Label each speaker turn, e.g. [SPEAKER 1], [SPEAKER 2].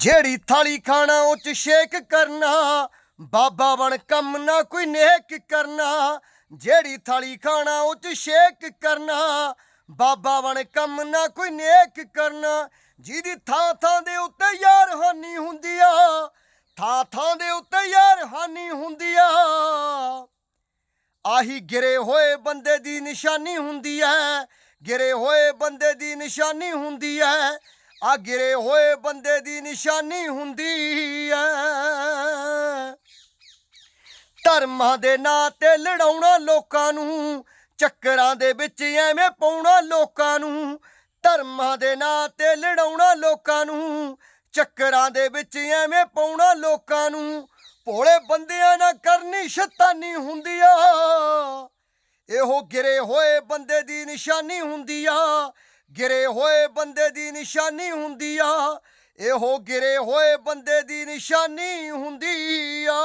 [SPEAKER 1] ਜਿਹੜੀ ਥਾਲੀ ਖਾਣਾ ਉਹ ਚ ਸ਼ੇਕ ਕਰਨਾ, ਬਾਬਾ ਬਣ ਕੰਮ ਨਾ ਕੋਈ ਨੇਕ ਕਰਨਾ। ਜਿਹੜੀ ਥਾਲੀ ਖਾਣਾ ਉਹ ਚ ਸ਼ੇਕ ਕਰਨਾ, ਬਾਬਾ ਬਣ ਕੰਮ ਨਾ ਕੋਈ ਨੇਕ ਕਰਨਾ। ਜਿਹਦੀ ਥਾਂ ਥਾਂ ਦੇ ਉੱਤੇ ਯਾਰ ਹਾਨੀ ਹੁੰਦੀ ਆ, ਥਾਂ ਥਾਂ ਦੇ ਉੱਤੇ ਯਾਰ ਹਾਨੀ ਹੁੰਦੀ ਆ। ਆਹੀ ਗਿਰੇ ਹੋਏ ਬੰਦੇ ਦੀ ਨਿਸ਼ਾਨੀ ਹੁੰਦੀ ਹੈ ਗਿਰੇ ਹੋਏ ਬੰਦੇ ਦੀ ਨਿਸ਼ਾਨੀ ਹੁੰਦੀ ਹੈ ਆ ਗਿਰੇ ਹੋਏ ਬੰਦੇ ਦੀ ਨਿਸ਼ਾਨੀ ਹੁੰਦੀ ਹੈ ਧਰਮਾਂ ਦੇ ਨਾਂ ਤੇ ਲੜਾਉਣਾ ਲੋਕਾਂ ਨੂੰ, ਚੱਕਰਾਂ ਦੇ ਵਿੱਚ ਐਵੇਂ ਪਾਉਣਾ ਲੋਕਾਂ ਨੂੰ। ਧਰਮਾਂ ਦੇ ਨਾਂ ਤੇ ਲੜਾਉਣਾ ਲੋਕਾਂ ਨੂੰ, ਚੱਕਰਾਂ ਦੇ ਵਿੱਚ ਐਵੇਂ ਪਾਉਣਾ ਲੋਕਾਂ ਨੂੰ। ਭੋਲੇ ਬੰਦਿਆਂ ਨਾਲ ਕਰਨੀ ਸ਼ੈਤਾਨੀ ਹੁੰਦੀ ਆ। ਇਹੋ ਗਿਰੇ ਹੋਏ ਬੰਦੇ ਦੀ ਨਿਸ਼ਾਨੀ ਹੁੰਦੀ ਆ। ਗਿਰੇ ਹੋਏ ਬੰਦੇ ਦੀ ਨਿਸ਼ਾਨੀ ਹੁੰਦੀ ਆ। ਇਹੋ ਗਿਰੇ ਹੋਏ ਬੰਦੇ ਦੀ ਨਿਸ਼ਾਨੀ ਹੁੰਦੀ ਆ।